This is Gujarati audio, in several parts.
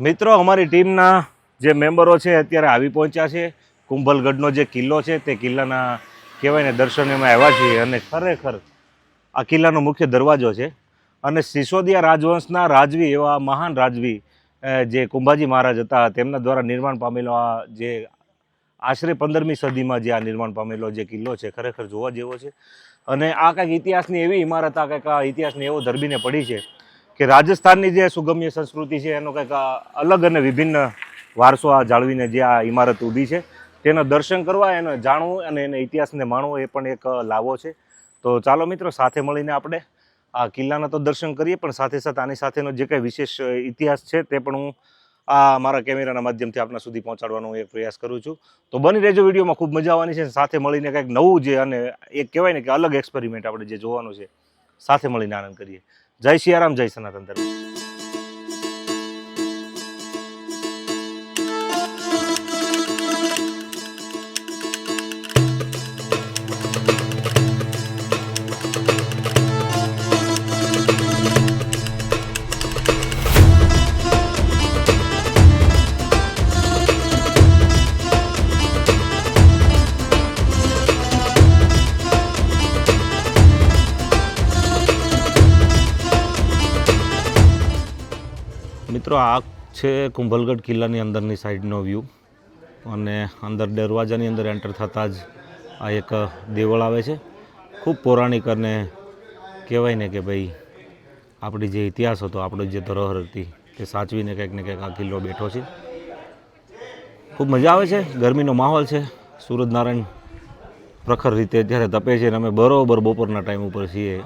મિત્રો, અમારી ટીમના જે મેમ્બરો છે અત્યારે આવી પહોંચ્યા છે. કુંભલગઢનો જે કિલ્લો છે, તે કિલ્લાના કહેવાય ને દર્શનમાં આવ્યા છીએ અને ખરેખર આ કિલ્લાનો મુખ્ય દરવાજો છે. અને સિસોદિયા રાજવંશના રાજવી એવા મહાન રાજવી જે કુંભાજી મહારાજ હતા, તેમના દ્વારા નિર્માણ પામેલો આ જે આશરે પંદરમી સદીમાં જે આ નિર્માણ પામેલો જે કિલ્લો છે, ખરેખર જોવા જેવો છે. અને આ કંઈક ઇતિહાસની એવી ઇમારત, આ કંઈક આ ઇતિહાસની એવો ધરબીને પડી છે. કે રાજસ્થાનની જે સુગમ્ય સંસ્કૃતિ છે, એનો કંઈક અલગ અને વિભિન્ન વારસો આ જાળવીને જે આ ઇમારત ઊભી છે, તેના દર્શન કરવા, એને જાણવું અને એને ઇતિહાસને માણવો એ પણ એક લાવો છે. તો ચાલો મિત્રો, સાથે મળીને આપણે આ કિલ્લાના તો દર્શન કરીએ, પણ સાથે સાથે આની સાથેનો જે કંઈ વિશેષ ઇતિહાસ છે, તે પણ હું આ મારા કેમેરાના માધ્યમથી આપણા સુધી પહોંચાડવાનો એક પ્રયાસ કરું છું. તો બની રહેજો વિડીયોમાં, ખૂબ મજા આવવાની છે સાથે મળીને કંઈક નવું જે અને એક કહેવાય ને કે અલગ એક્સપેરિમેન્ટ આપણે જે જોવાનું છે, સાથે મળીને આનંદ કરીએ. જય સિયારામ જય સનાતન ધર્મ. મિત્રો, આ છે કુંભલગઢ કિલ્લાની અંદરની સાઈડનો વ્યૂ અને અંદર દરવાજાની અંદર એન્ટર થતાં જ આ એક દેવળ આવે છે. ખૂબ પૌરાણિક અને કહેવાય ને કે ભાઈ, આપણી જે ઇતિહાસ હતો, આપણી જે ધરોહર હતી, તે સાચવીને કંઈક ને કંઈક આ કિલ્લો બેઠો છે. ખૂબ મજા આવે છે, ગરમીનો માહોલ છે. સૂરજનારાયણ પ્રખર રીતે અત્યારે તપે છે અને અમે બરોબર બપોરના ટાઈમ ઉપર છીએ.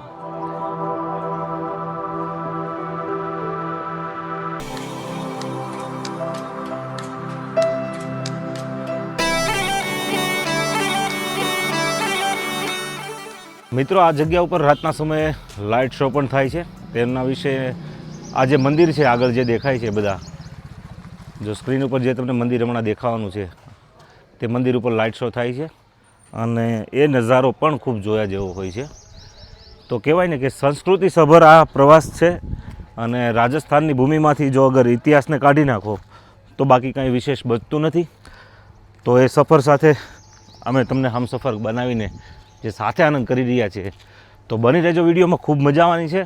મિત્રો, આ જગ્યા ઉપર રાતના સમયે લાઇટ શો પણ થાય છે. તેમના વિશે આ જે મંદિર છે, આગળ જે દેખાય છે બધા, જો સ્ક્રીન ઉપર જે તમને મંદિર હમણાં દેખાવાનું છે, તે મંદિર ઉપર લાઇટ શો થાય છે. અને એ નજારો પણ ખૂબ જોયા જેવો હોય છે. તો કહેવાય ને કે સંસ્કૃતિ સભર આ પ્રવાસ છે અને રાજસ્થાનની ભૂમિમાંથી જો અગર ઇતિહાસને કાઢી નાખો, તો બાકી કાંઈ વિશેષ બચતું નથી. તો એ સફર સાથે અમે તમને હમસફર બનાવીને જે સાથે આનંદ કરી રહ્યા છે. તો બની રહેજો વિડીયોમાં ખૂબ મજા આવવાની છે.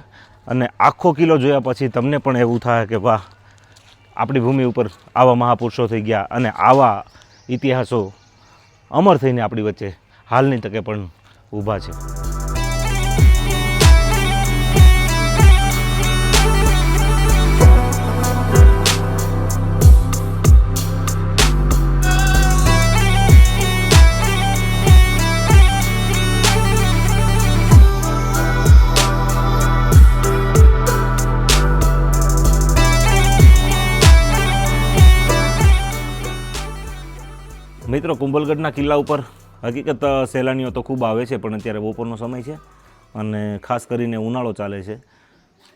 અને આખો કિલ્લો જોયા પછી તમને પણ એવું થાય કે વાહ, આપણી ભૂમિ ઉપર આવા મહાપુરુષો થઈ ગયા અને આવા ઇતિહાસો અમર થઈને આપણી વચ્ચે હાલની તકે પણ ઊભા છે. મિત્રો, કુંભલગઢના કિલ્લા ઉપર હકીકત સહેલાણીઓ તો ખૂબ આવે છે, પણ અત્યારે બપોરનો સમય છે અને ખાસ કરીને ઉનાળો ચાલે છે.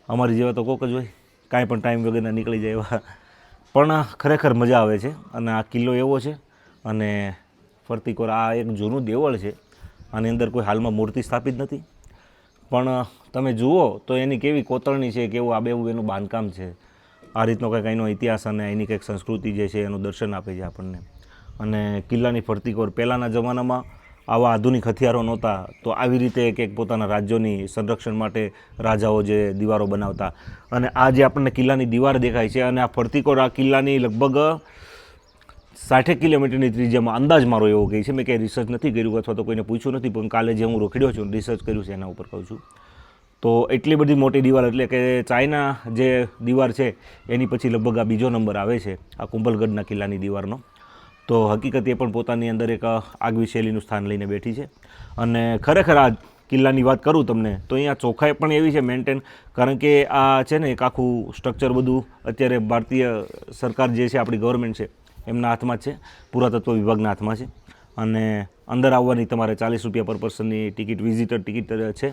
અમારી જેવા તો કોક જ હોય, કાંઈ પણ ટાઈમ વગરના નીકળી જાય એવા. પણ ખરેખર મજા આવે છે અને આ કિલ્લો એવો છે અને ફરતી કોર, આ એક જૂનું દેવળ છે. આની અંદર કોઈ હાલમાં મૂર્તિ સ્થાપિત નથી. પણ તમે જુઓ તો એની કેવી કોતરણી છે, કેવું આબેવું એનું બાંધકામ છે. આ રીતનો કંઈક એનો ઇતિહાસ અને એની કંઈક સંસ્કૃતિ જે છે એનું દર્શન આપે છે આપણને. અને કિલ્લાની ફરતી કોર. પહેલાંના જમાનામાં આવા આધુનિક હથિયારો નહોતા. તો આવી રીતે એક એક પોતાના રાજ્યોની સંરક્ષણ માટે રાજાઓ જે દીવારો બનાવતા. અને આ જે આપણને કિલ્લાની દીવાર દેખાય છે અને આ ફરતી કોર આ કિલ્લાની લગભગ સાઠેક કિલોમીટરની ત્રિજ્યામાં અંદાજ મારો એવો કહે છે, મેં ક્યાંય રિસર્ચ નથી કર્યું અથવા તો કોઈને પૂછ્યું નથી, પણ કાલે જે હું રોકડ્યો છું રિસર્ચ કર્યું છે એના ઉપર કહું છું. તો એટલી બધી મોટી દીવાલ એટલે કે ચાઇના જે દીવાર છે, એની પછી લગભગ આ બીજો નંબર આવે છે, આ કુંભલગઢના કિલ્લાની દીવારનો. તો હકીકત એ પણ પોતાની અંદર એક આગવી શૈલીનું સ્થાન લઈને બેઠી છે. અને ખરેખર આ કિલ્લાની વાત કરું તમને, તો અહીંયા ચોખ્ખાઈ પણ એવી છે મેન્ટેન કારણ કે આ છે ને એક આખું સ્ટ્રક્ચર બધું અત્યારે ભારતીય સરકાર જે છે, આપણી ગવર્મેન્ટ છે, એમના હાથમાં છે. પુરાતત્વ વિભાગના હાથમાં છે. અને અંદર આવવાની તમારે ચાલીસ રૂપિયા પર પર્સનની ટિકિટ વિઝિટર ટિકિટ છે.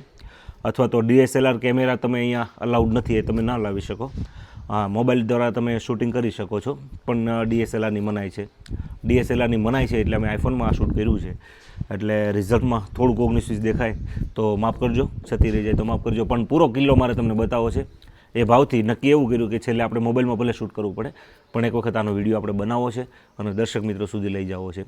અથવા તો ડીએસએલઆર કેમેરા તમે અહીંયા અલાઉડ નથી, એ તમે ના લાવી શકો. હા, મોબાઈલ દ્વારા તમે શૂટિંગ કરી શકો છો. પણ ડીએસએલઆરની મનાય છે. ડીએસએલઆરની મનાય છે એટલે અમે આઈફોનમાં આ શૂટ કર્યું છે. એટલે રિઝલ્ટમાં થોડુંક ઓગણીસ દેખાય. તો માફ કરજો, છતી રહી જાય તો માફ કરજો. પણ પૂરો કિલ્લો મારે તમને બતાવો છે. એ ભાવથી નક્કી એવું કર્યું કે છેલ્લે આપણે મોબાઈલમાં ભલે શૂટ કરવું પડે, પણ એક વખત આનો વીડિયો આપણે બનાવવો છે અને દર્શક મિત્રો સુધી લઈ જવો છે.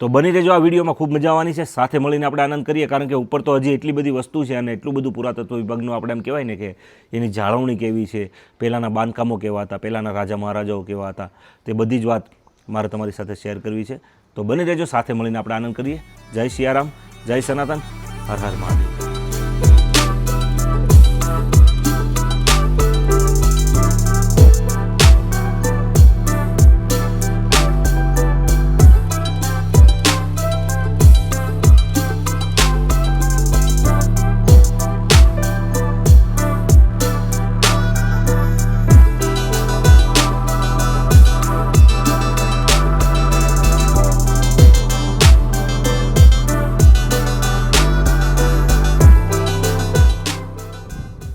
તો બની રહેજો આ વિડીયોમાં ખૂબ મજા આવવાની છે, સાથે મળીને આપણે આનંદ કરીએ, કારણ કે ઉપર તો હજી એટલી બધી વસ્તુ છે અને એટલું બધું પુરાતત્વ વિભાગનું આપણે એમ કહેવાય ને કે એની જાળવણી કેવી છે, પહેલાંના બાંધકામો કેવા હતા, પહેલાંના રાજા મહારાજાઓ કેવા હતા, તે બધી જ વાત મારે તમારી સાથે શેર કરવી છે. તો બની રહેજો, સાથે મળીને આપણે આનંદ કરીએ. જય સિયારામ, જય સનાતન, હર હર મહાદેવ.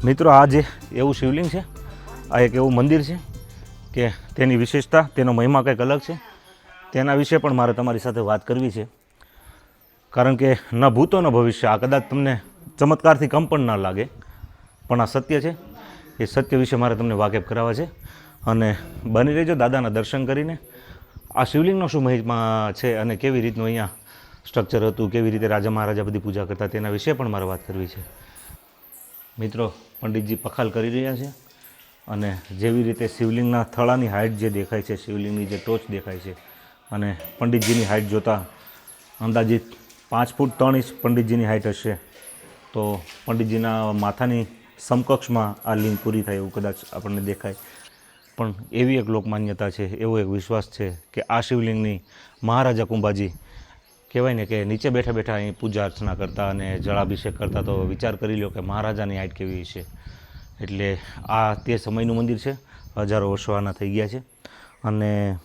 મિત્રો, આ જે એવું શિવલિંગ છે, આ એક એવું મંદિર છે કે તેની વિશેષતા, તેનો મહિમા કંઈક અલગ છે. તેના વિશે પણ મારે તમારી સાથે વાત કરવી છે. કારણ કે ન ભૂતો ન ભવિષ્ય, આ કદાચ તમને ચમત્કારથી કમ પણ ના લાગે, પણ આ સત્ય છે. એ સત્ય વિશે મારે તમને વાકેફ કરાવવા છે. અને બની રહેજો દાદાના દર્શન કરીને. આ શિવલિંગનો શું મહિમા છે અને કેવી રીતનું અહીંયા સ્ટ્રક્ચર હતું, કેવી રીતે રાજા મહારાજા બધી પૂજા કરતા, તેના વિશે પણ મારે વાત કરવી છે. મિત્રો પંડિતજી પખાલ કરી રહ્યા છે અને જેવી રીતે શિવલિંગના થળાની હાઇટ જે દેખાય છે, શિવલિંગની જે ટોચ દેખાય છે અને પંડિતજીની હાઇટ જોતાં અંદાજિત પાંચ ફૂટ ત્રણ ઇંચ પંડિતજીની હાઇટ હશે, તો પંડિતજીના માથાની સમકક્ષમાં આ લિંગ પૂરી થાય એવું કદાચ આપણને દેખાય. પણ એવી એક લોકમાન્યતા છે, એવો એક વિશ્વાસ છે કે આ શિવલિંગની મહારાજા કુંભાજી કહેવાય ને કે નીચે બેઠા બેઠા અહીં પૂજા અર્ચના કરતા અને જળાભિષેક કરતા તો વિચાર કરી લો કે મહારાજાની હાઈટ કેવી છે. એટલે આ તે સમયનું મંદિર છે. હજારો વર્ષો આના થઈ ગયા છે. અને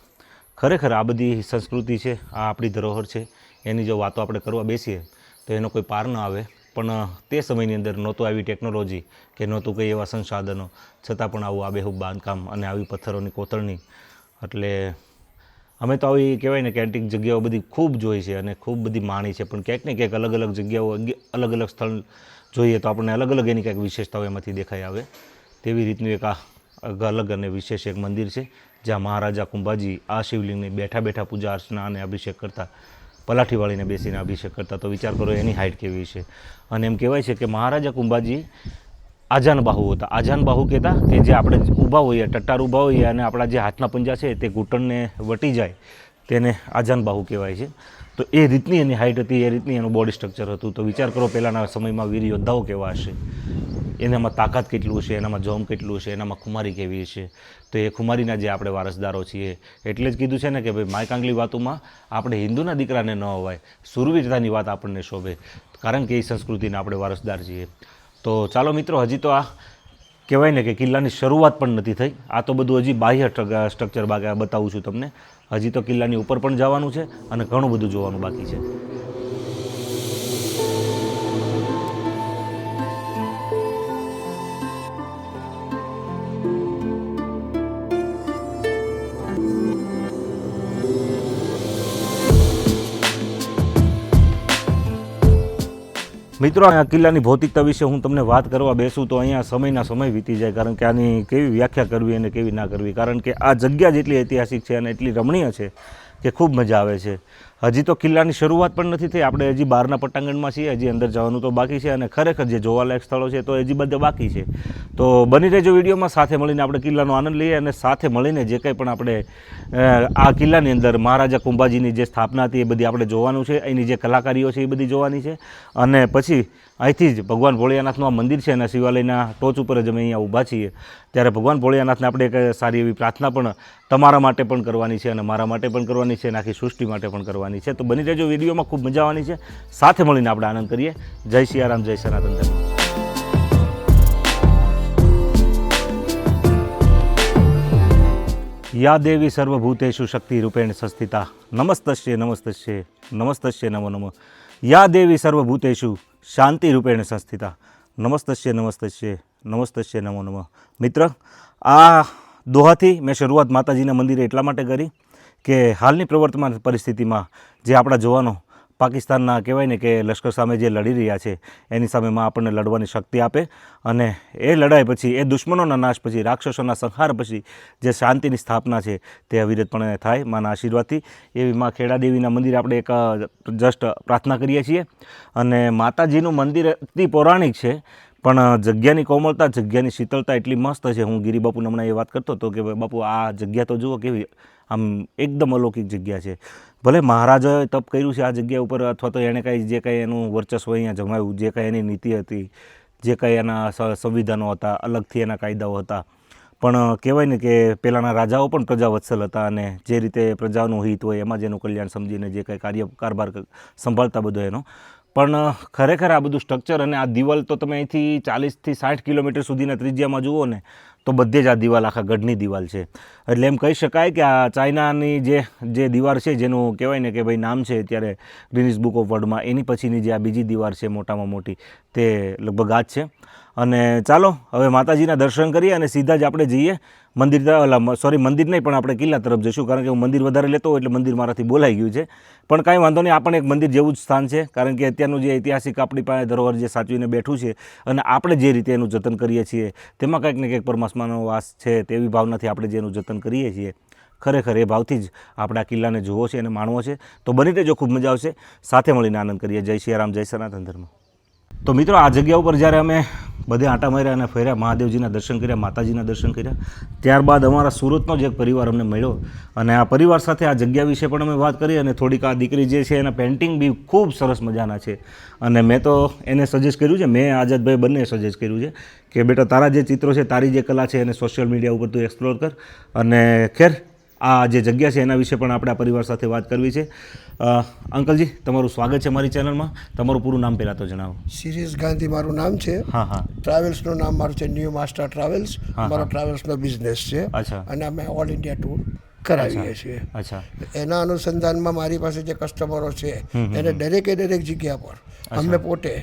ખરેખર આ બધી સંસ્કૃતિ છે, આ આપણી ધરોહર છે, એની જો વાતો આપણે કરવા બેસીએ તો એનો કોઈ પાર ન આવે. પણ તે સમયની અંદર નહોતું આવી ટેકનોલોજી કે નહોતું કંઈ એવા સંસાધનો. છતાં પણ આવું આબેહૂબ બાંધકામ અને આવી પથ્થરોની કોતરણી. એટલે અમે તો આવી કહેવાય ને કે જગ્યાઓ બધી ખૂબ જોઈ છે અને ખૂબ બધી માણી છે. પણ ક્યાંક ને ક્યાંક અલગ અલગ જગ્યાઓ, અલગ અલગ સ્થળ જોઈએ તો આપણને અલગ અલગ એની કંઈક વિશેષતાઓ એમાંથી દેખાઈ આવે. તેવી રીતનું એક આ અલગ અને વિશેષ એક મંદિર છે, જ્યાં મહારાજા કુંભાજી આ શિવલિંગની બેઠા બેઠા પૂજા અર્ચના અને અભિષેક કરતા પલાઠી વાળીને બેસીને અભિષેક કરતા. તો વિચાર કરો એની હાઇટ કેવી છે. અને એમ કહેવાય છે કે મહારાજા કુંભાજી આજાન બાહુ હતા. આજાન બાહુ કહેતા કે જે આપણે ઊભા હોઈએ, ટટ્ટાર ઊભા હોઈએ અને આપણા જે હાથના પંજા છે તે ઘૂંટણને વટી જાય, તેને આજાન બાહુ કહેવાય છે. તો એ રીતની એની હાઇટ હતી, એ રીતની એનું બોડી સ્ટ્રક્ચર હતું. તો વિચાર કરો પહેલાંના સમયમાં વીર યોદ્ધાઓ કેવા હશે? એનામાં તાકાત કેટલું છે એનામાં જોમ કેટલું છે એનામાં ખુમારી કેવી છે તો એ ખુમારીના જે આપણે વારસદારો છીએ, એટલે જ કીધું છે ને કે ભાઈ માયકાંગલી વાતોમાં આપણે હિન્દુના દીકરાને ન હોવાય સુરવીરતાની વાત આપણને શોભે. કારણ કે એ સંસ્કૃતિના આપણે વારસદાર છીએ. તો ચાલો મિત્રો, હજી તો આ કહેવાય ને કે કિલ્લાની શરૂઆત પણ નથી થઈ. આ તો બધું હજી બાહ્ય સ્ટ્રક્ચર બાકી બતાવું છું તમને. હજી તો કિલ્લાની ઉપર પણ જવાનું છે અને ઘણું બધું જોવાનું બાકી છે. મિત્રો, આ કિલ્લાની ભૌતિકતા વિશે હું તમને વાત કરવા બેસું તો અહીંયા સમયના સમય વીતી જાય, કારણ કે આની કેવી વ્યાખ્યા કરવી અને કેવી ના કરવી? કારણ કે આ જગ્યા જેટલી ઐતિહાસિક છે અને એટલી રમણીય છે કે ખૂબ મજા આવે છે. હજી તો કિલ્લાની શરૂઆત પણ નથી થઈ. આપણે હજી બહારના પટ્ટાંગણમાં છીએ, હજી અંદર જવાનું તો બાકી છે અને ખરેખર જે જોવાલાયક સ્થળો છે તો હજી બધા બાકી છે. તો બની રહેજો વિડીયોમાં, સાથે મળીને આપણે કિલ્લાનો આનંદ લઈએ અને સાથે મળીને જે કંઈ પણ આપણે આ કિલ્લાની અંદર મહારાજા કુંભાજીની જે સ્થાપના હતી એ બધી આપણે જોવાનું છે. એની જે કલાકારીઓ છે એ બધી જોવાની છે. અને પછી અહીંથી જ ભગવાન ભોળિયાનાથનું આ મંદિર છે અને શિવાલયના ટોચ ઉપર જ અમે અહીંયા ઊભા છીએ. ત્યારે ભગવાન ભોળિયાનાથને આપણે એક સારી એવી પ્રાર્થના પણ તમારા માટે પણ કરવાની છે અને મારા માટે પણ કરવાની છે અને આખી સૃષ્ટિ માટે પણ કરવાની છે. તો બની રહેજો વિડીયોમાં ખૂબ મજા આવવાની છે. સાથે મળીને આપણે આનંદ કરીએ. જય સિયારામ જય સનાતન ધર્મ. યા દેવી સર્વભૂતેશુ શક્તિ રૂપેણ સંસ્થિતા. નમસ્તશ્ય નમસ્તશ્ય નમસ્તશ્ય નમો નમઃ. યા દેવી સર્વભૂતેષુ શાંતિરૂપેણ સંસ્થિતા. નમસ્તસ્ય નમસ્તસ્ય નમસ્તસ્ય, નમો નમઃ. મિત્ર, આ દોહાથી મેં શરૂઆત માતાજીના મંદિરે એટલા માટે કરી કે હાલની પ્રવર્તમાન પરિસ્થિતિમાં જે આપણા જવાનો પાકિસ્તાનના કહેવાય ને કે લશ્કર સામે જે લડી રહ્યા છે, એની સામેમાં આપણને લડવાની શક્તિ આપે અને એ લડાઈ પછી, એ દુશ્મનોના નાશ પછી, રાક્ષસોના સંહાર પછી જે શાંતિની સ્થાપના છે, તે અવિરતપણે થાય માના આશીર્વાદથી. એવી માં ખેડાદેવીના મંદિરે આપણે એક જસ્ટ પ્રાર્થના કરીએ છીએ. અને માતાજીનું મંદિર અતિ પૌરાણિક છે. પણ જગ્યાની કોમળતા જગ્યાની શીતળતા એટલી મસ્ત છે. હું ગિરિબાપુને હમણાં એ વાત કરતો હતો કે બાપુ, આ જગ્યા તો જુઓ કેવી, આમ એકદમ અલૌકિક જગ્યા છે. ભલે મહારાજાએ તપ કર્યું છે આ જગ્યા ઉપર, અથવા તો એણે કાંઈ જે કાંઈ એનું વર્ચસ્વ અહીંયા જમાવ્યું, જે કાંઈ એની નીતિ હતી, જે કાંઈ એના સંવિધાનો હતા, અલગથી એના કાયદાઓ હતા. પણ કહેવાય ને કે પહેલાંના રાજાઓ પણ પ્રજાવત્સલ હતા અને જે રીતે પ્રજાનું હિત હોય, એમાં જ એનું કલ્યાણ સમજીને જે કાંઈ કાર્ય, કારભાર સંભાળતા બધો એનો. પણ ખરેખર આ બધું સ્ટ્રક્ચર અને આ દિવાલ તો તમે અહીંથી ચાલીસથી સાઠ કિલોમીટર સુધીના ત્રિજ્યામાં જુઓ ને, તો બધે જ આ દિવાલ, આખા ગઢની દિવાલ છે. એટલે એમ કહી શકાય કે આ ચાઇનાની જે જે દીવાર છે, જેનું કહેવાય ને કે ભાઈ નામ છે અત્યારે ગ્રીનિસ બુક ઓફ વર્લ્ડમાં એની પછીની જે આ બીજી દીવાર છે, મોટામાં મોટી, તે લગભગ આ જ છે. અને ચાલો, હવે માતાજીના દર્શન કરીએ અને સીધા જ આપણે જઈએ મંદિર સોરી મંદિર નહીં, પણ આપણે કિલ્લા તરફ જઈશું કારણ કે હું મંદિર વધારે લેતો એટલે મંદિર મારાથી બોલાઈ ગયું છે. પણ કાંઈ વાંધો નહીં આ પણ એક મંદિર જેવું જ સ્થાન છે, કારણ કે અત્યારનું જે ઐતિહાસિક આપણી પાસે ધરોહર જે સાચવીને બેઠું છે, અને આપણે જે રીતે એનું જતન કરીએ છીએ, તેમાં કંઈક ને કંઈક પરમાત્માનો વાસ છે, તેવી ભાવનાથી આપણે જે એનું જતન કરીએ છીએ. ખરેખર એ ભાવથી જ આપણા કિલ્લાને જોવો છે અને માણવો છે. તો બની રહેજો, ખૂબ મજા આવશે. સાથે મળીને આનંદ કરીએ. જય શ્રી રામ, જય સનાતન ધર્મ. તો મિત્રો, આ જગ્યા ઉપર જ્યારે અમે બધે આંટા માર્યા અને ફર્યા, મહાદેવજીના દર્શન કર્યા, માતાજીના દર્શન કર્યા, ત્યારબાદ અમારા સુરતનો જ એક પરિવાર અમને મળ્યો. અને આ પરિવાર સાથે આ જગ્યા વિશે પણ અમે વાત કરી અને થોડીક આ દીકરી જે છે એના પેઇન્ટિંગ બી ખૂબ સરસ મજાના છે. અને મેં તો એને સજેસ્ટ કર્યું છે, મેં આઝાદભાઈ બંને સજેસ્ટ કર્યું છે કે, બેટા, તારા જે ચિત્રો છે, તારી જે કલા છે એને સોશિયલ મીડિયા ઉપર તું એક્સપ્લોર કર. અને ખેર આ જે જગ્યા છે એના વિશે પણ આપણે આ પરિવાર સાથે વાત કરવી છે. અંકલજી તમારું સ્વાગત છે મારી ચેનલમાં. તમારું પૂરું નામ પહેલાં તો જણાવો. શિરીષ ગાંધી મારું નામ છે. હા હા. ટ્રાવેલ્સનું નામ મારું છે ન્યૂ માસ્ટર ટ્રાવેલ્સ. મારો ટ્રાવેલ્સનો બિઝનેસ છે. અને અમે ઓલ ઇન્ડિયા ટૂર કરાવીએ છીએ. અચ્છા. એના અનુસંધાનમાં મારી પાસે જે કસ્ટમરો છે એને દરેકે દરેક જગ્યા પર અમે પોતે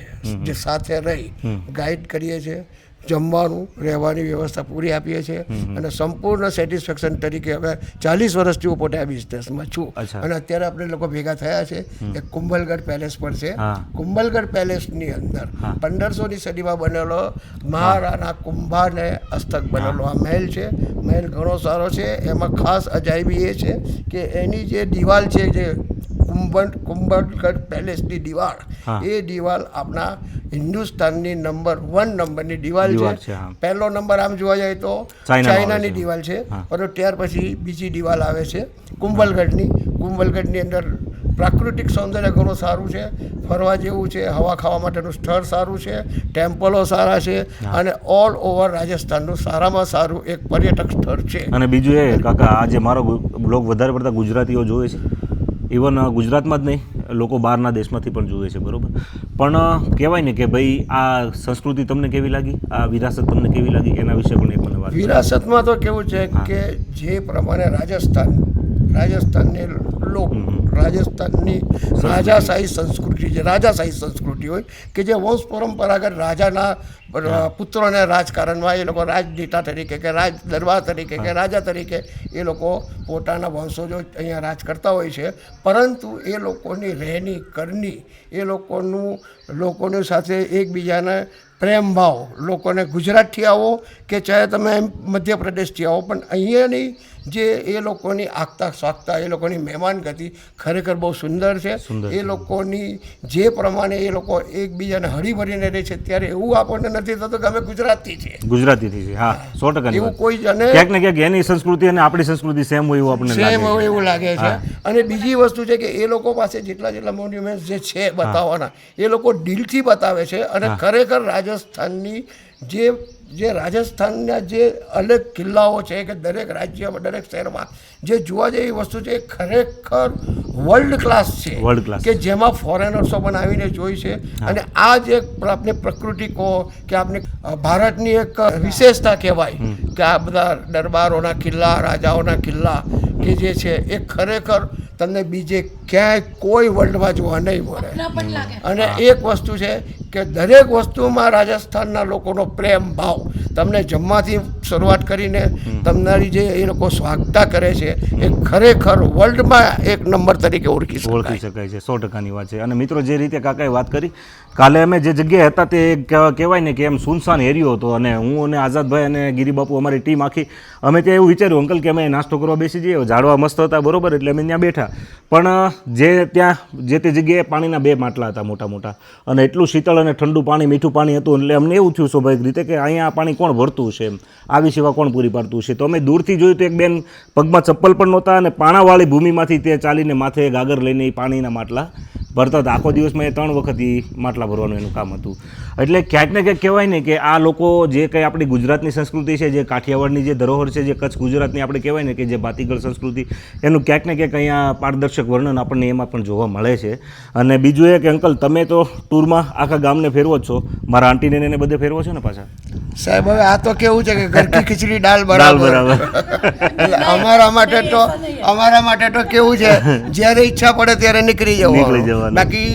જે સાથે રહી ગાઈડ કરીએ છીએ. જમવાનું રહેવાની વ્યવસ્થા પૂરી આપીએ છીએ અને સંપૂર્ણ સેટિસ્ફેક્શન તરીકે હવે ચાલીસ વર્ષથી હું પોતે આ બિઝનેસમાં છું. અને અત્યારે આપણે લોકો ભેગા થયા છે. એ કુંભલગઢ પેલેસ પર છે. કુંભલગઢ પેલેસની અંદર પંદરસોની સદીમાં બનેલો મહારાણા કુંભાને હસ્તક બનેલો. આ મહેલ છે. મહેલ ઘણો સારો છે. એમાં ખાસ અજાયબી એ છે કે એની જે દિવાલ છે જે કુંભન કુંભલગઢ પેલેસની દિવાલ એ દિવાલ આપણા હિન્દુસ્તાનની નંબર વન નંબરની દિવાલ છે, પહેલો નંબર આમ જોવા જાય તો ચાઇનાની. દિવાલ છે. અને ત્યાર પછી બીજી દિવાલ આવે છે કુંભલગઢની. કુંભલગઢની અંદર પ્રાકૃતિક સૌંદર્ય ઘણું સારું છે. ફરવા જેવું છે હવા ખાવા માટેનું સ્થળ સારું છે ટેમ્પલો સારા છે અને ઓલ ઓવર રાજસ્થાનનું સારામાં સારું એક પર્યટક સ્થળ છે. અને બીજું એ કાકા આજે મારો બ્લોગ વધારે પડતા ગુજરાતીઓ જોવે છે? ઇવન ગુજરાતમાં જ નહીં લોકો બહારના દેશમાંથી પણ જુએ છે બરાબર? પણ કહેવાય ને કે ભાઈ આ સંસ્કૃતિ તમને કેવી લાગી? આ વિરાસત તમને કેવી લાગી? એના વિશે પણ એક મને વાત વિરાસતમાં તો કેવું છે કે જે પ્રમાણે રાજસ્થાન રાજસ્થાનની લોક રાજસ્થાનની રાજાશાહી સંસ્કૃતિ જે રાજાશાહી સંસ્કૃતિ હોય કે જે વંશ પરંપરાગત રાજાના પુત્રોને રાજકારણમાં એ લોકો રાજનેતા તરીકે કે રાજ દરબાર તરીકે કે રાજા તરીકે એ લોકો પોતાના વંશોજો અહીંયા રાજ કરતા હોય છે. પરંતુ એ લોકોની રહેણી કરની એ લોકોનું લોકોની સાથે એકબીજાને પ્રેમ ભાવ લોકોને ગુજરાતથી આવો કે ચાહે તમે એમ મધ્યપ્રદેશથી આવો પણ અહીંયાની જે એ લોકોની આગતા સ્વાગતા એ લોકોની મહેમાન ગતિ ખરેખર બહુ સુંદર છે. એ લોકોની જે પ્રમાણે એ લોકો એકબીજાને હળીભરીને રહે છે ત્યારે એવું આપણને નથી થતું કે અમે ગુજરાતી છીએ. ગુજરાતીથી છે. હા સો ટકા એવું કોઈ જ અને ક્યાંક ને ક્યાંક એની સંસ્કૃતિ અને આપણી સંસ્કૃતિ સેમ હોય એવું આપણને સેમ હોય એવું લાગે છે. અને બીજી વસ્તુ છે કે એ લોકો પાસે જેટલા જેટલા મોન્યુમેન્ટ જે છે બતાવવાના એ લોકો દિલથી બતાવે છે અને ખરેખર રાજસ્થાનની જે જે રાજસ્થાનના જે અલગ કિલ્લાઓ છે કે દરેક રાજ્યમાં દરેક શહેરમાં જે જોવા જેવી વસ્તુ છે એ ખરેખર વર્લ્ડ ક્લાસ છે. કે જેમાં ફોરેનર્સો પણ આવીને જોઈ છે. અને આ જે આપણે પ્રકૃતિ કહો કે આપણે ભારતની એક વિશેષતા કહેવાય કે આ બધા દરબારોના કિલ્લા રાજાઓના કિલ્લા કે જે છે એ ખરેખર તમને બીજે ક્યાંય કોઈ વર્લ્ડમાં જોવા નહીં મળે. અને એક વસ્તુ છે કે દરેક વસ્તુમાં રાજસ્થાનના લોકોનો પ્રેમ ભાવ. તમને જમવાથી શરૂઆત કરીને તમારી જે એ લોકો સ્વાગતા કરે છે એ ખરેખર વર્લ્ડમાં એક નંબર તરીકે ઓળખી ઓળખી શકાય શકાય છે સો ટકાની વાત છે. અને મિત્રો જે રીતે કાકાએ વાત કરી કાલે અમે જે જગ્યાએ હતા તે કહેવાય ને કે એમ સુનસાન એરિયો હતો અને હું અને આઝાદભાઈ અને ગિરિબાપુ અમારી ટીમ આખી, અમે ત્યાં એવું વિચાર્યું, અંકલ કે અમે નાસ્તો કરવા બેસી જઈએ ઝાડવા મસ્ત હતા, બરોબર, એટલે અમે ત્યાં બેઠા. પણ, જે ત્યાં, જે તે જગ્યાએ પાણીના બે માટલા હતા મોટા મોટા, અને એટલું શીતળ અને ઠંડુ પાણી, મીઠું પાણી હતું, એટલે અમને એવું થયું સ્વાભાવિક રીતે કે અહીંયા પાણી કોણ ભરતું છે એમ, આવી સેવા કોણ પૂરી પાડતું છે તો અમે દૂરથી જોયું તો એક બેન પગમાં ચપ્પલ પણ નહોતા અને પાણાવાળી ભૂમિમાંથી તે ચાલીને માથે ગાગર લઈને એ પાણીના માટલા ભરતા હતા. આખો દિવસમાં એ ત્રણ વખત એ માટલા ભરવાનું એનું કામ હતું. એટલે ક્યાંક ને ક્યાંક કહેવાય ને કે આ લોકો જે કંઈ આપણી ગુજરાતની સંસ્કૃતિ છે જે કાઠિયાવાડની જે ધરોહર છે જે કચ્છ ગુજરાતની આપણે કહેવાય ને કે જે ભાતીગળ સંસ્કૃતિ એનું ક્યાંક ને ક્યાંક અહીંયા પારદર્શક વર્ણન આપણને એમાં પણ જોવા મળે છે. અને બીજું એ કે અંકલ તમે તો ટૂરમાં આખા ગામને ફેરવો જ છો. મારા આંટીને ને એને બધે ફેરવો છો ને પાછા? સાહેબ હવે આ તો કેવું છે કે ઘરકી ખીચડી દાલ બરાબર. અમારા માટે તો અમારા માટે તો કેવું છે જ્યારે ઈચ્છા પડે ત્યારે નીકળી જવાનું. બાકી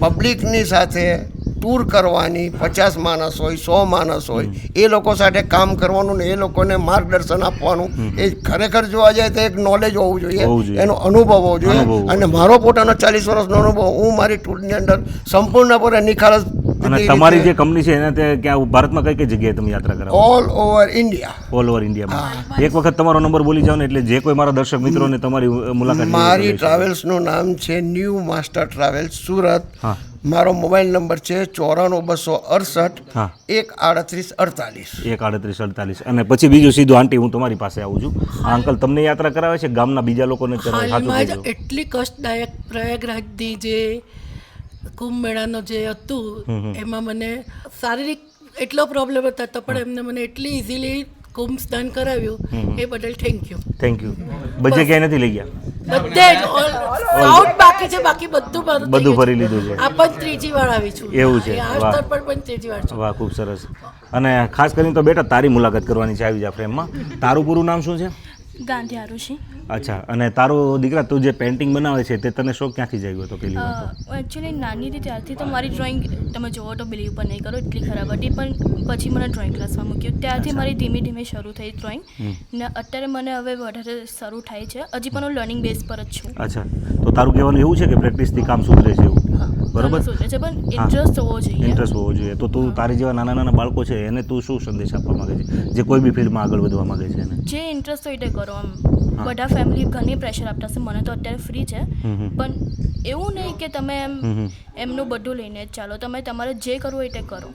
પબ્લિકની સાથે ટૂર કરવાની પચાસ માણસ હોય સો માણસ હોય એ લોકો સાથે કામ કરવાનું ને એ લોકોને માર્ગદર્શન આપવાનું એ ખરેખર જોવા જાય તો એક નોલેજ હોવું જોઈએ એનો અનુભવ હોવો જોઈએ. અને મારો પોતાનો ચાલીસ વર્ષનો અનુભવ હું મારી ટૂરની અંદર સંપૂર્ણપણે નિખાલસ અને તમારી જે કંપની છે એને તે ક્યાં ભારતમાં કઈ કઈ જગ્યાએ તમે યાત્રા કરાવો? All over India all over ઇન્ડિયામાં એક વખત તમારો નંબર બોલી જાવ ને એટલે જે કોઈ મારા દર્શક મિત્રોને તમારી મુલાકાત મારી ટ્રાવેલ્સનું નામ છે ન્યૂ માસ્ટર ટ્રાવેલ્સ સુરત. હા. મારો મોબાઈલ નંબર છે ચોરાણું બસો અડસઠ હા. એક આડત્રીસ અડતાલીસ. એક આડત્રીસ અડતાલીસ. અને પછી બીજું સીધું આંટી હું તમારી પાસે આવું છું. અંકલ તમને યાત્રા કરાવે છે? ગામના બીજા લોકોને એટલી કષ્ટદાયક પ્રયાગરાજની જે કુંભ મેળાનો જે હતું એમાં મને શારીરિક એટલો પ્રોબ્લેમ હતો તો પણ એમને મને એટલી ઇઝીલી કુંભ સ્નાન કરાવ્યું એ બદલ થેન્ક યુ થેન્ક યુ બજે ક્યાંય નથી લઈ ગયા? બધે જ સાઉથ બાકી છે બાકી બધું મારું બધું ભરી લીધું છે. છે. આ પણ ત્રીજી વાર આવી છું. એવું છે, આ સ્તર પર પણ ત્રીજી વાર છું. વાહ ખૂબ સરસ. અને ખાસ કરીને તો બેટા તારી મુલાકાત કરવાની છે આવી જા ફ્રેમમાં. તારું પૂરું નામ શું છે? ગાંધી આરુષી અચ્છા અને તારો દીકરા તું જે પેઇન્ટિંગ બનાવે છે તે તને શોખ ક્યાંથી જાગ્યો હતો પેલી તો? એકચ્યુઅલી નાની હતી ત્યારથી તો મારી ડ્રોઈંગ તમે જોવો તો બિલીવ પણ નહીં કરો એટલી ખરાબ હતી પણ પછી મને ડ્રોઈંગ ક્લાસમાં મૂક્યું. ત્યારથી મારી ધીમે ધીમે શરૂ થઈ ડ્રોઈંગ ને અત્યારે મને હવે વધારે શરૂ થાય છે. હજી પણ હું લર્નિંગ બેઝ પર જ છું. અચ્છા તો તારું કહેવાનું એવું છે કે પ્રેક્ટિસથી કામ સુધરે છે એવું? બરોબર? ઇન્ટરેસ્ટ હોવો જોઈએ. ઇન્ટરેસ્ટ હોવો જોઈએ. તો તું તારી જેવા નાના નાના બાળકો છે એને તું શું સંદેશ આપવા માંગે છે? જે કોઈ બી ફિલ્ડમાં આગળ વધવા માંગે છે એને? જે ઇન્ટરેસ્ટ હોય તે કરો આમ. બધા ફેમિલી ઘણી પ્રેશર આપતા છે મને તો અત્યારે ફ્રી છે. પણ એવું નહીં કે તમે એમ. એમનું બધું લઈને જ ચાલો. તમે તમારે જે કરવું હોય તે કરો.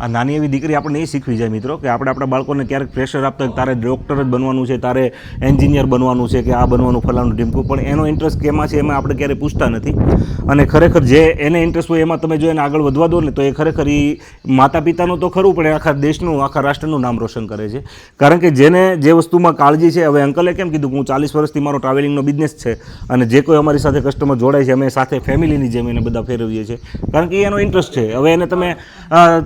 આ નાની એવી દીકરી આપણને એ શીખવી જાય મિત્રો કે આપણે આપણા બાળકોને ક્યારેક પ્રેશર આપતા હોય તારે ડૉક્ટર જ બનવાનું છે તારે એન્જિનિયર બનવાનું છે કે આ બનવાનું ફલાણું ઢીમકું. પણ એનો ઇન્ટરેસ્ટ કેમાં છે એમાં આપણે ક્યારેય પૂછતા નથી. અને ખરેખર જે એને ઇન્ટરેસ્ટ હોય એમાં તમે જો એને આગળ વધવા દો ને તો એ ખરેખર એ માતા પિતાનું તો ખરું, પણ એ આખા દેશનું, આખા રાષ્ટ્રનું નામ રોશન કરે છે. કારણ કે જેને જે વસ્તુમાં કાળજી છે, હવે અંકલે કેમ કીધું કે હું ચાલીસ વર્ષથી મારો ટ્રાવેલિંગનો બિઝનેસ છે અને જે કોઈ અમારી સાથે કસ્ટમર જોડાય છે, અમે સાથે ફેમિલીની જેમ એને બધા ફેરવીએ છીએ. કારણ કે એનો ઇન્ટરેસ્ટ છે. હવે એને તમે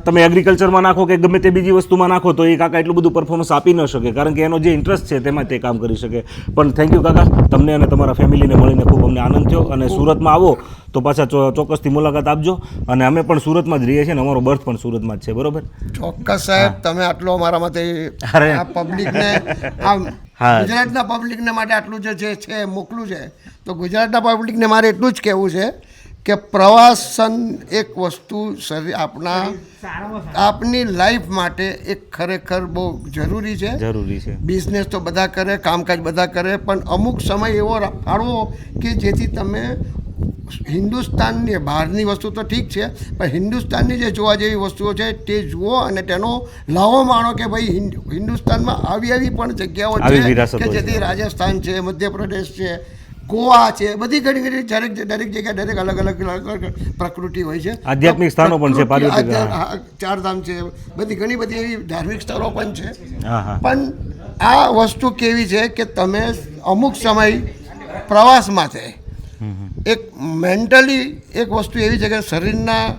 તમે એગ્રીકલ્ચરમાં નાખો કે ગમે તે બીજી વસ્તુમાં નાખો, તો એ કાકા એટલું બધું પરફોર્મન્સ આપી ન શકે. કારણ કે એનો જે ઇન્ટરેસ્ટ છે, તેમાં તે કામ કરી શકે. પણ થેન્ક યુ કાકા, તમને અને તમારા ફેમિલીને મળીને ખૂબ અમને આનંદ થયો અને સુરતમાં આવો તો પાછા ચોક્કસથી મુલાકાત આપજો. અને અમે પણ સુરતમાં જ રહીએ છીએ અમારો બર્થ પણ સુરતમાં જ છે બરોબર? ચોક્કસ સાહેબ તમે આટલો અમારા માટે પબ્લિકને ગુજરાતના પબ્લિકને માટે આટલું જે છે છે મોકલું છે તો ગુજરાતના પબ્લિકને મારે એટલું જ કહેવું છે કે પ્રવાસન એક વસ્તુ શરીર આપણા આપની લાઈફ માટે એક ખરેખર બહુ જરૂરી છે. જરૂરી છે. બિઝનેસ તો બધા કરે કામકાજ બધા કરે પણ અમુક સમય એવો ફાળવો કે જેથી તમે હિન્દુસ્તાનની બહારની વસ્તુ તો ઠીક છે પણ હિન્દુસ્તાનની જે જોવા જેવી વસ્તુઓ છે તે જુઓ અને તેનો લાવો માણો કે ભાઈ હિન્દુસ્તાનમાં આવી આવી પણ જગ્યાઓ છે કે જેથી રાજસ્થાન છે મધ્યપ્રદેશ છે ગોવા છે બધી ઘણી ઘણી દરેક દરેક જગ્યાએ દરેક અલગ અલગ અલગ પ્રકૃતિ હોય છે. આધ્યાત્મિક સ્થાનો પણ છે, ચારધામ છે બધી ઘણી બધી એવી ધાર્મિક સ્થળો પણ છે. પણ આ વસ્તુ કેવી છે કે તમે અમુક સમય પ્રવાસમાં છે. એક મેન્ટલી એક વસ્તુ એવી છે કે શરીરના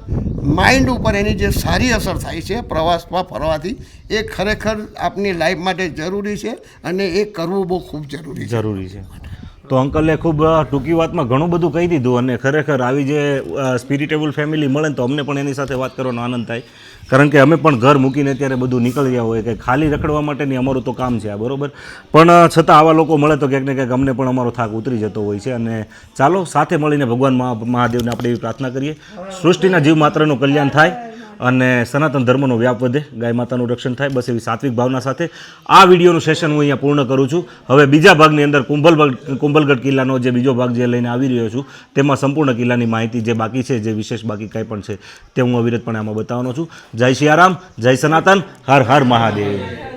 માઇન્ડ ઉપર એની જે સારી અસર થાય છે પ્રવાસમાં, ફરવાથી, એ ખરેખર આપની લાઈફ માટે જરૂરી છે અને એ કરવું બહુ ખૂબ જરૂરી જરૂરી છે. તો અંકલે ખૂબ ટૂંકી વાતમાં ઘણું બધું કહી દીધું અને ખરેખર આવી જે સ્પિરિટેબલ ફેમિલી મળે ને તો અમને પણ એની સાથે વાત કરવાનો આનંદ થાય. કારણ કે અમે પણ ઘર મૂકીને અત્યારે બધું નીકળી ગયા હોય કે ખાલી રખડવા માટેની અમારું તો કામ છે આ, બરાબર? પણ છતાં આવા લોકો મળે તો ક્યાંક ને ક્યાંક અમને પણ અમારો થાક ઉતરી જતો હોય છે અને ચાલો સાથે મળીને ભગવાન મહાદેવને આપણે એવી પ્રાર્થના કરીએ. સૃષ્ટિના જીવ માત્રનું કલ્યાણ થાય. અને સનાતન ધર્મનો વ્યાપ વધે, ગાય માતાનું રક્ષણ થાય, બસ એવી સાત્વિક ભાવના સાથે આ વિડીયોનું સેશન હું અહીંયા પૂર્ણ કરું છું. હવે બીજા ભાગની અંદર કુંભલગઢ કુંભલગઢ કિલ્લાનો જે બીજો ભાગ જે લઈને આવી રહ્યો છું, તેમાં સંપૂર્ણ કિલ્લાની માહિતી જે બાકી છે, જે વિશેષ બાકી કંઈ પણ છે, તે હું અવિરતપણે આમાં બતાવવાનો છું. જય સિયારામ જય સનાતન, હર હર મહાદેવ.